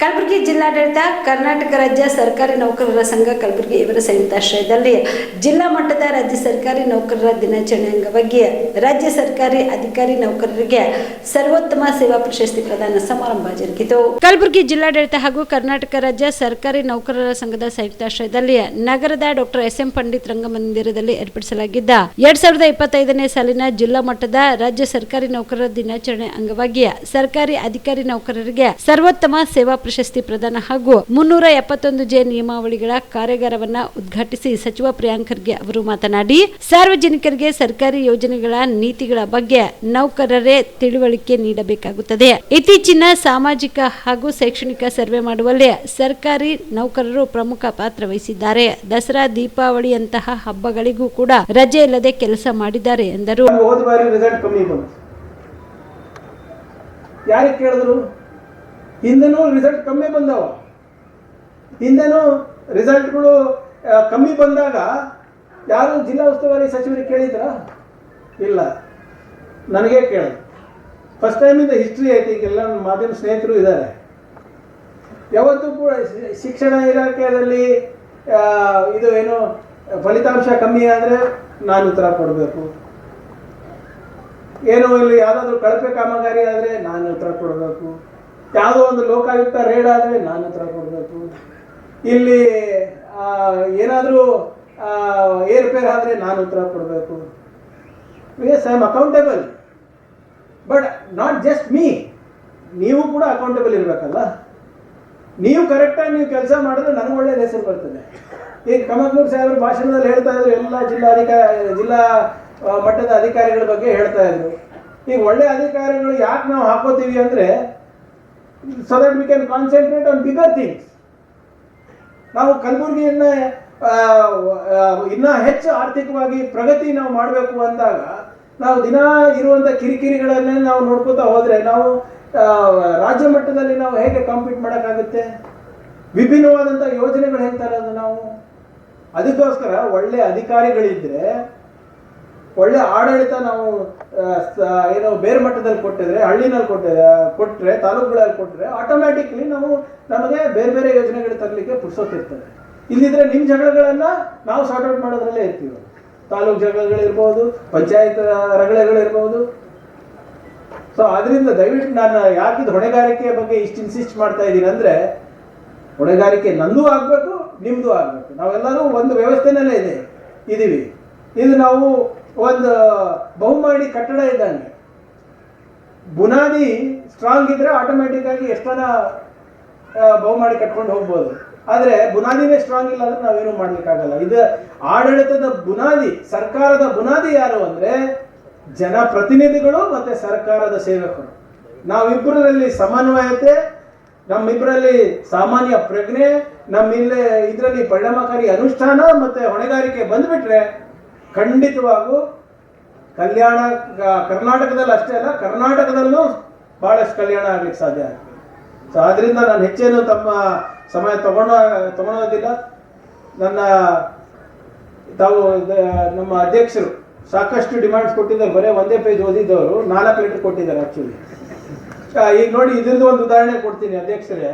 ಕಲಬುರಗಿ ಜಿಲ್ಲಾಡಳಿತ ಕರ್ನಾಟಕ ರಾಜ್ಯ ಸರ್ಕಾರಿ ನೌಕರರ ಸಂಘ ಕಲಬುರಗಿ ಇವರ ಸಂಯುಕ್ತಾಶ್ರಯದಲ್ಲಿ ಜಿಲ್ಲಾ ಮಟ್ಟದ ರಾಜ್ಯ ಸರ್ಕಾರಿ ನೌಕರರ ದಿನಾಚರಣೆ ಅಂಗವಾಗಿ ರಾಜ್ಯ ಸರ್ಕಾರಿ ಅಧಿಕಾರಿ ನೌಕರರಿಗೆ ಸರ್ವೋತ್ತಮ ಸೇವಾ ಪ್ರಶಸ್ತಿ ಪ್ರದಾನ ಸಮಾರಂಭ ಜರುಗಿತು. ಕಲಬುರಗಿ ಜಿಲ್ಲಾಡಳಿತ ಹಾಗೂ ಕರ್ನಾಟಕ ರಾಜ್ಯ ಸರ್ಕಾರಿ ನೌಕರರ ಸಂಘದ ಸಂಯುಕ್ತಾಶ್ರಯದಲ್ಲಿ ನಗರದ ಡಾಕ್ಟರ್ ಎಸ್ ಎಂ ಪಂಡಿತ್ ರಂಗಮಂದಿರದಲ್ಲಿ ಏರ್ಪಡಿಸಲಾಗಿದ್ದ ಎರಡ್ ಸಾವಿರದ ಇಪ್ಪತ್ತೈದನೇ ಸಾಲಿನ ಜಿಲ್ಲಾ ಮಟ್ಟದ ರಾಜ್ಯ ಸರ್ಕಾರಿ ನೌಕರರ ದಿನಾಚರಣೆ ಅಂಗವಾಗಿ ಸರ್ಕಾರಿ ಅಧಿಕಾರಿ ನೌಕರರಿಗೆ ಸರ್ವೋತ್ತಮ ಸೇವಾ ಪ್ರಶಸ್ತಿ ಪ್ರದಾನ ಹಾಗೂ ಮುನ್ನೂರ ಎಪ್ಪತ್ತೊಂದು ಜೆ ನಿಯಮಾವಳಿಗಳ ಕಾರ್ಯಾಗಾರವನ್ನ ಉದ್ಘಾಟಿಸಿ ಸಚಿವ ಪ್ರಿಯಾಂಕ್ ಖರ್ಗೆ ಅವರು ಮಾತನಾಡಿ, ಸಾರ್ವಜನಿಕರಿಗೆ ಸರ್ಕಾರಿ ಯೋಜನೆಗಳ ನೀತಿಗಳ ಬಗ್ಗೆ ನೌಕರರೇ ತಿಳುವಳಿಕೆ ನೀಡಬೇಕಾಗುತ್ತದೆ. ಇತ್ತೀಚಿನ ಸಾಮಾಜಿಕ ಹಾಗೂ ಶೈಕ್ಷಣಿಕ ಸರ್ವೆ ಮಾಡುವಲ್ಲಿ ಸರ್ಕಾರಿ ನೌಕರರು ಪ್ರಮುಖ ಪಾತ್ರ ವಹಿಸಿದ್ದಾರೆ. ದಸರಾ, ದೀಪಾವಳಿಯಂತಹ ಹಬ್ಬಗಳಿಗೂ ಕೂಡ ರಜೆ ಇಲ್ಲದೆ ಕೆಲಸ ಮಾಡಿದ್ದಾರೆ ಎಂದರು. ಯಾರಿಗೆ ಕೇಳಿದ್ರು? ಹಿಂದೆನೂ ರಿಸಲ್ಟ್ ಕಮ್ಮಿ ಬಂದವ. ಹಿಂದೆನೂ ರಿಸಲ್ಟ್ಗಳು ಕಮ್ಮಿ ಬಂದಾಗ ಯಾರು ಜಿಲ್ಲಾ ಉಸ್ತುವಾರಿ ಸಚಿವರಿಗೆ ಕೇಳಿದ್ರ? ಇಲ್ಲ. ನನಗೆ ಕೇಳಿದ್ರು ಫಸ್ಟ್ ಟೈಮಿಂದ ಹಿಸ್ಟ್ರಿ ಐತಿ, ಈಗೆಲ್ಲ ನನ್ನ ಮಾಧ್ಯಮ ಸ್ನೇಹಿತರು ಇದ್ದಾರೆ. ಯಾವತ್ತೂ ಕೂಡ ಶಿಕ್ಷಣ ಇಲಾಖೆಯಲ್ಲಿ ಇದು ಏನು, ಫಲಿತಾಂಶ ಕಮ್ಮಿ ಆದರೆ ನಾನು ಉತ್ತರ ಕೊಡಬೇಕು. ಏನೋ ಇಲ್ಲಿ ಯಾವುದಾದ್ರೂ ಕಳಪೆ ಕಾಮಗಾರಿ ಆದರೆ ನಾನು ಉತ್ತರ ಕೊಡಬೇಕು. ಯಾವುದೋ ಒಂದು ಲೋಕಾಯುಕ್ತ ರೇಡ್ ಆದರೆ ನಾನು ಹತ್ರ ಕೊಡಬೇಕು ಇಲ್ಲಿ ಏನಾದರೂ ಏರ್ಪೇರ್ ಆದರೆ ನಾನು ಹತ್ರ ಕೊಡಬೇಕು. Yes I am accountable but not just me ನೀವು ಕೂಡ ಅಕೌಂಟೇಬಲ್ ಇರಬೇಕಲ್ಲ. ನೀವು ಕರೆಕ್ಟಾಗಿ ನೀವು ಕೆಲಸ ಮಾಡಿದ್ರೆ ನನಗೆ ಒಳ್ಳೆ ಹೆಸರು ಬರ್ತದೆ. ಈಗ ಕಮಕ್ನೂರ್ ಸಾಹೇಬ್ರ ಭಾಷಣದಲ್ಲಿ ಹೇಳ್ತಾ ಇದ್ರು, ಎಲ್ಲ ಜಿಲ್ಲಾಧಿಕಾರಿ ಜಿಲ್ಲಾ ಮಟ್ಟದ ಅಧಿಕಾರಿಗಳ ಬಗ್ಗೆ ಹೇಳ್ತಾ ಇದ್ರು. ಈಗ ಒಳ್ಳೆ ಅಧಿಕಾರಿಗಳು ಯಾಕೆ ನಾವು ಹಾಕೋತೀವಿ ಅಂದ್ರೆ so that we can concentrate on bigger things ನಾವು ಕಲಬುರಗಿಯನ್ನ ಇನ್ನೂ ಹೆಚ್ಚು ಆರ್ಥಿಕವಾಗಿ ಪ್ರಗತಿ ನಾವು ಮಾಡಬೇಕು ಅಂದಾಗ, ನಾವು ದಿನ ಇರುವಂತ ಕಿರಿಕಿರಿಗಳನ್ನೇ ನಾವು ನೋಡ್ಕೋತಾ ಹೋದ್ರೆ ನಾವು ರಾಜ್ಯ ಮಟ್ಟದಲ್ಲಿ ನಾವು ಹೇಗೆ ಕಾಂಪೀಟ್ ಮಾಡೋಕ್ಕಾಗುತ್ತೆ? ವಿಭಿನ್ನವಾದಂಥ ಯೋಜನೆಗಳು ಹೇಳ್ತಾರೆ ಅದು ನಾವು. ಅದಕ್ಕೋಸ್ಕರ ಒಳ್ಳೆ ಅಧಿಕಾರಿಗಳಿದ್ರೆ ಒಳ್ಳೆ ಆಡಳಿತ ನಾವು ಏನೋ ಬೇರೆ ಮಟ್ಟದಲ್ಲಿ ಕೊಟ್ಟಿದ್ರೆ, ಹಳ್ಳಿನಲ್ಲಿ ಕೊಟ್ಟ ಕೊಟ್ಟರೆ ತಾಲೂಕುಗಳಲ್ಲಿ ಕೊಟ್ಟರೆ ಆಟೋಮ್ಯಾಟಿಕ್ಲಿ ನಾವು ನಮಗೆ ಬೇರೆ ಬೇರೆ ಯೋಜನೆಗಳು ತರಲಿಕ್ಕೆ ಪುರ್ಸೊತ್ತಿರ್ತದೆ ಇಲ್ಲಿದ್ರೆ ನಿಮ್ಮ ಜಗಳಗಳನ್ನ ನಾವು ಸಾರ್ಟ್ ಔಟ್ ಮಾಡೋದ್ರಲ್ಲೇ ಇರ್ತೀವಿ. ತಾಲೂಕು ಜಗಳಗಳಿರ್ಬೋದು, ಪಂಚಾಯತ್ ರಗಳಗಳಿರ್ಬೋದು. ಸೊ ಅದರಿಂದ ದಯವಿಟ್ಟು ನಾನು ಯಾಕಿದ್ ಹೊಣೆಗಾರಿಕೆ ಬಗ್ಗೆ ಇಷ್ಟು ಇನ್ಸಿಸ್ಟ್ ಮಾಡ್ತಾ ಇದ್ದೀನಿ ಅಂದ್ರೆ, ಹೊಣೆಗಾರಿಕೆ ನಂದು ಆಗಬೇಕು ನಿಮ್ಮದು ಆಗಬೇಕು. ನಾವೆಲ್ಲರೂ ಒಂದು ವ್ಯವಸ್ಥೆನಲ್ಲೇ ಇದೆ, ಇದೀವಿ. ಇದು ನಾವು ಒಂದು ಬಹುಮಾಡಿ ಕಟ್ಟಡ ಇದ್ದಂಗೆ ಬುನಾದಿ ಸ್ಟ್ರಾಂಗ್ ಇದ್ರೆ ಆಟೋಮೆಟಿಕ್ ಆಗಿ ಎಷ್ಟನ ಬಹುಮಾಡಿ ಕಟ್ಕೊಂಡು ಹೋಗ್ಬೋದು. ಆದರೆ ಬುನಾದಿನೇ ಸ್ಟ್ರಾಂಗ್ ಇಲ್ಲ ಅಂದ್ರೆ ನಾವೇನು ಮಾಡ್ಲಿಕ್ಕಾಗಲ್ಲ. ಇದು ಆಡಳಿತದ ಬುನಾದಿ, ಸರ್ಕಾರದ ಬುನಾದಿ ಯಾರು ಅಂದ್ರೆ ಜನಪ್ರತಿನಿಧಿಗಳು ಮತ್ತೆ ಸರ್ಕಾರದ ಸೇವಕರು. ನಾವಿಬ್ಬರಲ್ಲಿ ಸಮನ್ವಯತೆ ನಮ್ಮಿಬ್ಬರಲ್ಲಿ ಸಾಮಾನ್ಯ ಪ್ರಜ್ಞೆ, ನಮ್ಮಿಲ್ಲೇ ಇದರಲ್ಲಿ ಪರಿಣಾಮಕಾರಿ ಅನುಷ್ಠಾನ ಮತ್ತೆ ಹೊಣೆಗಾರಿಕೆ ಬಂದ್ಬಿಟ್ರೆ ಖಂಡಿತವಾಗೂ ಕಲ್ಯಾಣ ಕರ್ನಾಟಕದಲ್ಲಿ ಅಷ್ಟೇ ಅಲ್ಲ, ಕರ್ನಾಟಕದಲ್ಲೂ ಬಹಳಷ್ಟು ಕಲ್ಯಾಣ ಆಗ್ಲಿಕ್ಕೆ ಸಾಧ್ಯ ಆಗ್ತದೆ. ಸೊ ಆದ್ರಿಂದ ನಾನು ಹೆಚ್ಚೇನು ತಮ್ಮ ಸಮಯ ತಗೊಂಡ ತಗೊಳೋದಿಲ್ಲ. ನನ್ನ ತಾವು ನಮ್ಮ ಅಧ್ಯಕ್ಷರು ಸಾಕಷ್ಟು ಡಿಮ್ಯಾಂಡ್ಸ್ ಕೊಟ್ಟಿದ್ದಾರೆ. ಬರೀ ಒಂದೇ ಪೇಜ್ ಓದಿದ್ದವರು, ನಾಲ್ಕು ಲೀಟರ್ ಕೊಟ್ಟಿದ್ದಾರೆ ಆಕ್ಚುಲಿ ಈಗ ನೋಡಿ, ಇದ್ರದ್ದು ಒಂದು ಉದಾಹರಣೆ ಕೊಡ್ತೀನಿ ಅಧ್ಯಕ್ಷರೇ.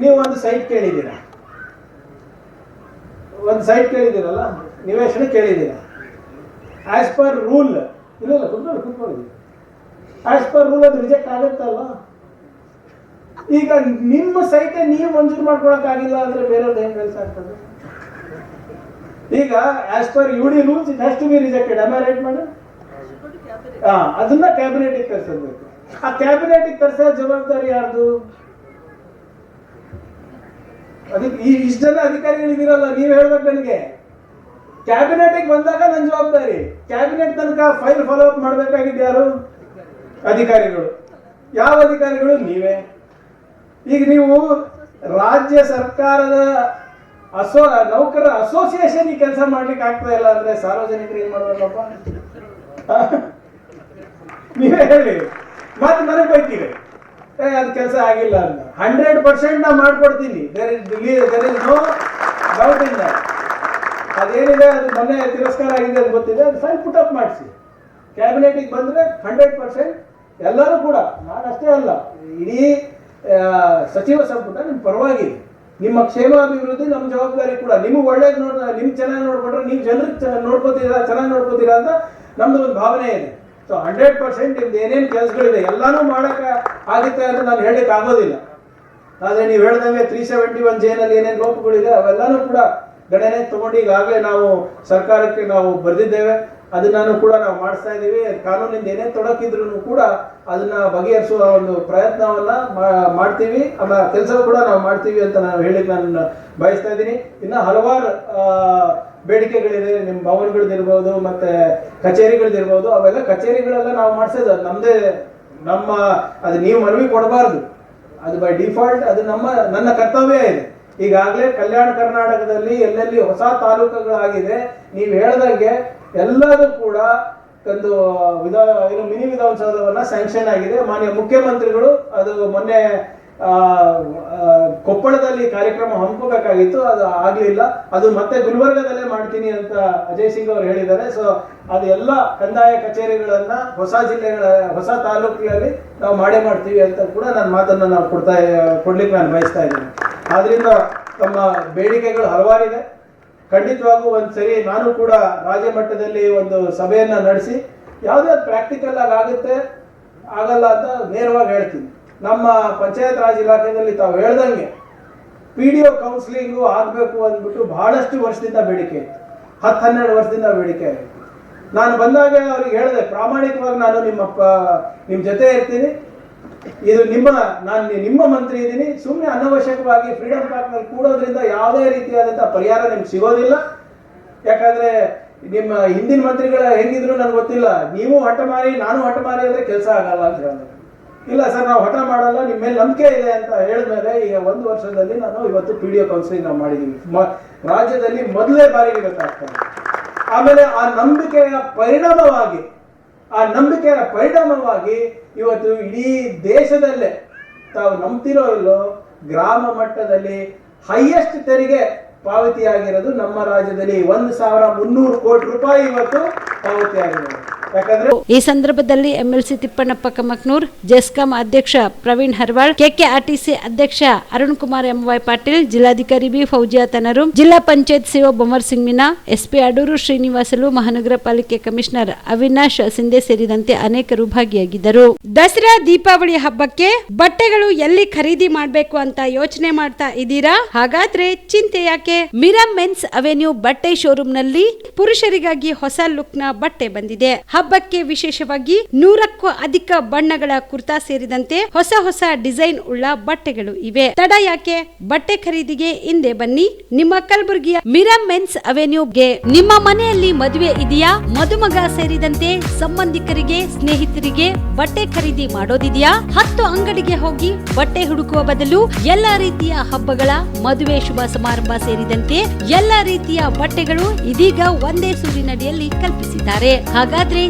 ನೀವು ಒಂದು ಸೈಟ್ ಕೇಳಿದ್ದೀರಾ? ಒಂದು ಸೈಟ್ ಕೇಳಿದ್ದೀರಲ್ಲ? ನಿವೇಶನ ಕೇಳಿದ್ದೀರ? ಆಸ್ ಪರ್ ರೂಲ್ ಇಲ್ಲ ಇಲ್ಲ ಕುತ್ಕೊಳ್ಳಿ ಕುತ್ಕೊಳ್ಳಿ. ಆಸ್ ಪರ್ ರೂಲ್ ಅದು ರಿಜೆಕ್ಟ್ ಆಗುತ್ತಲ್ಲ ಈಗ ನಿಮ್ಮ ಸಹಿತ ನೀವು ಮಂಜೂರು ಮಾಡ್ಕೊಳಕ್ಕಾಗಿಲ್ಲ ಅಂದ್ರೆ ಬೇರೆಯವ್ರದ್ದು ಏನು ಕೆಲಸ ಆಗ್ತದೆ? ಈಗ as per U D rules it has to be rejected I write ಮಾಡಿ ಹಾ, ಅದನ್ನ ಕ್ಯಾಬಿನೆಟ್ ತರಿಸಬೇಕು ಆ ಕ್ಯಾಬಿನೆಟ್ ತರಿಸೋ ಜವಾಬ್ದಾರಿ ಯಾರ್ದು? ಅದಕ್ಕೆ ಈ ಇಷ್ಟು ಜನ ಅಧಿಕಾರಿಗಳಿದಿರಲ್ಲ ನೀವು ಹೇಳ್ಬೇಕು ನನಗೆ. ಕ್ಯಾಬಿನೆಟ್ ಬಂದಾಗ ನನ್ನ ಜವಾಬ್ದಾರಿ. ಕ್ಯಾಬಿನೆಟ್ ತನಕ ಫೈಲ್ ಫಾಲೋ ಅಪ್ ಮಾಡ್ಬೇಕಾಗಿದ್ದು ಯಾರು? ಅಧಿಕಾರಿಗಳು. ಯಾವ ಅಧಿಕಾರಿಗಳು? ನೀವೇ. ಈಗ ನೀವು ರಾಜ್ಯ ಸರ್ಕಾರದ ಅಸೋ, ನೌಕರರ ಅಸೋಸಿಯೇಷನ್ ಈ ಕೆಲಸ ಮಾಡ್ಲಿಕ್ಕೆ ಆಗ್ತಾ ಇಲ್ಲ ಅಂದ್ರೆ ಸಾರ್ವಜನಿಕರು ಏನ್ ಮಾಡೋದಪ್ಪ ನೀವೇ ಹೇಳಿ. ಮತ್ತೆ ನನಗೆ ಬೈತೀರಿ ಅದು ಕೆಲಸ ಆಗಿಲ್ಲ ಅಂತ. ಹಂಡ್ರೆಡ್ ಪರ್ಸೆಂಟ್ ನಾ ಮಾಡ್ಕೊಡ್ತೀನಿ. There is there is no doubt in ಅದೇನಿದೆ? ಅದು ಮೊನ್ನೆ ತಿರಸ್ಕಾರ ಆಗಿದೆ ಅಂತ ಗೊತ್ತಿದೆ. ಅದು ಫೈಲ್ ಪುಟ್ ಅಪ್ ಮಾಡಿಸಿ. ಕ್ಯಾಬಿನೆಟಿಗೆ ಬಂದರೆ ಹಂಡ್ರೆಡ್ ಪರ್ಸೆಂಟ್ ಎಲ್ಲರೂ ಕೂಡ ನಾನು ಅಷ್ಟೇ ಅಲ್ಲ, ಇಡೀ ಸಚಿವ ಸಂಪುಟ ನಿಮ್ಮ ಪರವಾಗಿದೆ. ನಿಮ್ಮ ಕ್ಷೇಮಾಭಿವೃದ್ಧಿ ನಮ್ಮ ಜವಾಬ್ದಾರಿ ಕೂಡ. ನಿಮ್ಗೆ ಒಳ್ಳೇದು ನೋಡ ನಿಮ್ಗೆ ಚೆನ್ನಾಗಿ ನೋಡ್ಕೊಂಡ್ರೆ ನೀವು ಜನರಿಗೆ ನೋಡ್ಕೋತೀರಾ, ಚೆನ್ನಾಗಿ ನೋಡ್ಕೋತೀರಾ ಅಂತ ನಮ್ದು ಒಂದು ಭಾವನೆ ಇದೆ. ಸೊ ಹಂಡ್ರೆಡ್ ಪರ್ಸೆಂಟ್ ನಿಮ್ದು ಏನೇನು ಕೆಲಸಗಳಿದೆ, ಎಲ್ಲಾನು ಮಾಡೋಕ್ಕೆ ಆಗುತ್ತೆ ಅಂತ ನಾನು ಹೇಳಲಿಕ್ಕೆ ಆಗೋದಿಲ್ಲ. ಆದರೆ ನೀವು ಹೇಳ್ದಂಗೆ ತ್ರೀ ಸೆವೆಂಟಿ ಒನ್ ಜೇನಲ್ಲಿ ಏನೇನು ಲೋಪಗಳಿದೆ, ಅವೆಲ್ಲನೂ ಕೂಡ ಗಣನೆ ತಗೊಂಡು ಈಗಾಗಲೇ ನಾವು ಸರ್ಕಾರಕ್ಕೆ ನಾವು ಬರೆದಿದ್ದೇವೆ. ಅದನ್ನು ಕೂಡ ನಾವು ಮಾಡಿಸ್ತಾ ಇದ್ದೀವಿ. ಕಾನೂನಿಂದ ಏನೇ ತೊಡಕಿದ್ರು ಕೂಡ ಅದನ್ನ ಬಗೆಹರಿಸುವ ಒಂದು ಪ್ರಯತ್ನವನ್ನ ಮಾಡ್ತೀವಿ. ಆಮೇಲೆ ಕೆಲಸ ಕೂಡ ನಾವು ಮಾಡ್ತೀವಿ ಅಂತ ನಾವು ಹೇಳಿ ನಾನು ಬಯಸ್ತಾ ಇದ್ದೀನಿ. ಇನ್ನು ಹಲವಾರು ಬೇಡಿಕೆಗಳಿದೆ. ನಿಮ್ಮ ಭವನಗಳದಿರ್ಬೋದು, ಮತ್ತೆ ಕಚೇರಿಗಳದಿರ್ಬೋದು, ಅವೆಲ್ಲ ಕಚೇರಿಗಳೆಲ್ಲ ನಾವು ಮಾಡಿಸೋದು ನಮ್ದೇ ನಮ್ಮದೇ ನಮ್ಮ, ಅದು ನೀವು ಮನವಿ ಕೊಡಬಾರ್ದು. ಅದು ಬೈ ಡಿಫಾಲ್ಟ್ ಅದು ನಮ್ಮ, ನನ್ನ ಕರ್ತವ್ಯ ಇದೆ. ಈಗಾಗಲೇ ಕಲ್ಯಾಣ ಕರ್ನಾಟಕದಲ್ಲಿ ಎಲ್ಲೆಲ್ಲಿ ಹೊಸ ತಾಲೂಕುಗಳಾಗಿದೆ, ನೀವು ಹೇಳ್ದಂಗೆ ಎಲ್ಲದೂ ಕೂಡ ಒಂದು ವಿಧ, ಏನು ಮಿನಿ ವಿಧಾನಸೌಧವನ್ನ ಸ್ಯಾಂಕ್ಷನ್ ಆಗಿದೆ. ಮಾನ್ಯ ಮುಖ್ಯಮಂತ್ರಿಗಳು ಅದು ಮೊನ್ನೆ ಕೊಪ್ಪಳದಲ್ಲಿ ಕಾರ್ಯಕ್ರಮ ಹಮ್ಮಿಕೋಬೇಕಾಗಿತ್ತು, ಅದು ಆಗಲಿಲ್ಲ. ಅದು ಮತ್ತೆ ಗುಲ್ಬರ್ಗದಲ್ಲೇ ಮಾಡ್ತೀನಿ ಅಂತ ಅಜಯ್ ಸಿಂಗ್ ಅವರು ಹೇಳಿದ್ದಾರೆ. ಸೊ ಅದು ಎಲ್ಲ ಕಂದಾಯ ಕಚೇರಿಗಳನ್ನ ಹೊಸ ಜಿಲ್ಲೆಗಳ, ಹೊಸ ತಾಲೂಕುಗಳಲ್ಲಿ ನಾವು ಮಾಡೇ ಮಾಡ್ತೀವಿ ಅಂತ ಕೂಡ ನನ್ನ ಮಾತನ್ನು ನಾವು ಕೊಡ್ತಾ, ಕೊಡ್ಲಿಕ್ಕೆ ನಾನು ಬಯಸ್ತಾ ಇದ್ದೀನಿ. ಆದ್ರಿಂದ ತಮ್ಮ ಬೇಡಿಕೆಗಳು ಹಲವಾರಿದೆ. ಖಂಡಿತವಾಗೂ ಒಂದು ಸರಿ ನಾನು ಕೂಡ ರಾಜ್ಯ ಮಟ್ಟದಲ್ಲಿ ಒಂದು ಸಭೆಯನ್ನು ನಡೆಸಿ, ಯಾವುದೇ ಪ್ರಾಕ್ಟಿಕಲ್ ಆಗಿ ಆಗುತ್ತೆ, ಆಗಲ್ಲ ಅಂತ ನೇರವಾಗಿ ಹೇಳ್ತೀನಿ. ನಮ್ಮ ಪಂಚಾಯತ್ ರಾಜ್ ಇಲಾಖೆಯಲ್ಲಿ ತಾವು ಹೇಳ್ದಂಗೆ ಪಿ ಡಿ ಒ ಕೌನ್ಸಿಲಿಂಗು ಆಗಬೇಕು ಅಂದ್ಬಿಟ್ಟು ಬಹಳಷ್ಟು ವರ್ಷದಿಂದ ಬೇಡಿಕೆ ಇತ್ತು. ಹತ್ತು ಹನ್ನೆರಡು ವರ್ಷದಿಂದ ಬೇಡಿಕೆ ನಾನು ಬಂದಾಗ ಅವ್ರಿಗೆ ಹೇಳಿದೆ, ಪ್ರಾಮಾಣಿಕವಾಗಿ ನಾನು ನಿಮ್ಮ ನಿಮ್ಮ ಜೊತೆ ಇರ್ತೀನಿ. ಇದು ನಿಮ್ಮ, ನಾನು ನಿಮ್ಮ ಮಂತ್ರಿ ಇದ್ದೀನಿ. ಸುಮ್ಮನೆ ಅನವಶ್ಯಕವಾಗಿ ಫ್ರೀಡಮ್ ಪಾರ್ಕ್ನಲ್ಲಿ ಕೂಡೋದ್ರಿಂದ ಯಾವುದೇ ರೀತಿಯಾದಂಥ ಪರಿಹಾರ ನಿಮ್ಗೆ ಸಿಗೋದಿಲ್ಲ. ಯಾಕಂದ್ರೆ ನಿಮ್ಮ ಹಿಂದಿನ ಮಂತ್ರಿಗಳ ಹೆಂಗಿದ್ರು ನನಗೆ ಗೊತ್ತಿಲ್ಲ. ನೀವು ಹಠ ಮಾರಿ ನಾನು ಹಠ ಮಾರಿ ಅಂದ್ರೆ ಕೆಲಸ ಆಗಲ್ಲ ಅಂತ ಹೇಳಿದ್ರು. ಇಲ್ಲ ಸರ್, ನಾವು ಹಠ ಮಾಡಲ್ಲ ನಿಮ್ಮ ಮೇಲೆ ನಂಬಿಕೆ ಇದೆ ಅಂತ ಹೇಳಿದ್ಮೇಲೆ ಈಗ ಒಂದು ವರ್ಷದಲ್ಲಿ ನಾನು ಇವತ್ತು ಪಿ ಡಿ ಒ ಕೌನ್ಸಿಲಿಂಗ್ ನಾವು ಮಾಡಿದ್ದೀವಿ ಮ- ರಾಜ್ಯದಲ್ಲಿ ಮೊದಲೇ ಬಾರಿಗೆ ಗೊತ್ತಾಗ್ತದೆ ಆಮೇಲೆ ಆ ನಂಬಿಕೆಯ ಪರಿಣಾಮವಾಗಿ ಆ ನಂಬಿಕೆಯ ಪರಿಣಾಮವಾಗಿ ಇವತ್ತು ಇಡೀ ದೇಶದಲ್ಲೇ ತಾವು ನಂಬ್ತಿರೋ ಇಲ್ಲೋ ಗ್ರಾಮ ಮಟ್ಟದಲ್ಲಿ ಹೈಯೆಸ್ಟ್ ತೆರಿಗೆ ಪಾವತಿಯಾಗಿರೋದು ನಮ್ಮ ರಾಜ್ಯದಲ್ಲಿ ಒಂದು ಸಾವಿರ ಮುನ್ನೂರು ಕೋಟಿ ರೂಪಾಯಿ ಇವತ್ತು ಪಾವತಿಯಾಗಿರೋದು ಈ ಸಂದರ್ಭದಲ್ಲಿ ಎಂಎಲ್ಸಿ ತಿಪ್ಪಣ್ಣಪ್ಪ ಕಮಕ್ನೂರ್, ಜೆಸ್ಕಾಂ ಅಧ್ಯಕ್ಷ ಪ್ರವೀಣ್ ಹರ್ವಾಳ್, ಕೆಕೆಆರ್ಟಿಸಿ ಅಧ್ಯಕ್ಷ ಅರುಣ್ ಕುಮಾರ್ ಎಂವೈ ಪಾಟೀಲ್, ಜಿಲ್ಲಾಧಿಕಾರಿ ಬಿ ಫೌಜಿಯಾ ತನರು, ಜಿಲ್ಲಾ ಪಂಚಾಯತ್ ಸಿಒ ಬೊಮರ್ ಸಿಂಗ್ ಮಿನಾ, ಎಸ್ಪಿ ಅಡೂರು ಶ್ರೀನಿವಾಸಲು, ಮಹಾನಗರ ಪಾಲಿಕೆ ಕಮಿಷನರ್ ಅವಿನಾಶ್ ಸಿಂಧೆ ಸೇರಿದಂತೆ ಅನೇಕರು ಭಾಗಿಯಾಗಿದ್ದರು. ದಸರಾ ದೀಪಾವಳಿ ಹಬ್ಬಕ್ಕೆ ಬಟ್ಟೆಗಳು ಎಲ್ಲಿ ಖರೀದಿ ಮಾಡಬೇಕು ಅಂತ ಯೋಚನೆ ಮಾಡ್ತಾ ಇದ್ದೀರಾ? ಹಾಗಾದ್ರೆ ಚಿಂತೆ ಯಾಕೆ? ಮಿರಾ ಮೆನ್ಸ್ ಅವೆನ್ಯೂ ಬಟ್ಟೆ ಶೋರೂಮ್ನಲ್ಲಿ ಪುರುಷರಿಗಾಗಿ ಹೊಸ ಲುಕ್ನ ಬಟ್ಟೆ ಬಂದಿದೆ. ಹಬ್ಬಕ್ಕೆ ವಿಶೇಷವಾಗಿ ನೂರಕ್ಕೂ ಅಧಿಕ ಬಣ್ಣಗಳ ಕುರ್ತಾ ಸೇರಿದಂತೆ ಹೊಸ ಹೊಸ ಡಿಸೈನ್ ಉಳ್ಳ ಬಟ್ಟೆಗಳು ಇವೆ. ತಡ ಯಾಕೆ? ಬಟ್ಟೆ ಖರೀದಿಗೆ ಹಿಂದೆ ಬನ್ನಿ. ನಿಮ್ಮ ಕಲಬುರಗಿಯ ಮಿರಾ ಮೆನ್ಸ್ ಅವೆನ್ಯೂಗೆ ನಿಮ್ಮ ಮನೆಯಲ್ಲಿ ಮದುವೆ ಇದೆಯಾ? ಮದುಮಗ ಸೇರಿದಂತೆ ಸಂಬಂಧಿಕರಿಗೆ, ಸ್ನೇಹಿತರಿಗೆ ಬಟ್ಟೆ ಖರೀದಿ ಮಾಡೋದಿದೆಯಾ? ಹತ್ತು ಅಂಗಡಿಗೆ ಹೋಗಿ ಬಟ್ಟೆ ಹುಡುಕುವ ಬದಲು ಎಲ್ಲಾ ರೀತಿಯ ಹಬ್ಬಗಳ ಮದುವೆ ಶುಭ ಸಮಾರಂಭ ಸೇರಿದಂತೆ ಎಲ್ಲಾ ರೀತಿಯ ಬಟ್ಟೆಗಳು ಇದೀಗ ಒಂದೇ ಸೂರಿನಡಿಯಲ್ಲಿ ಕಲ್ಪಿಸಿದ್ದಾರೆ. ಹಾಗಾದ್ರೆ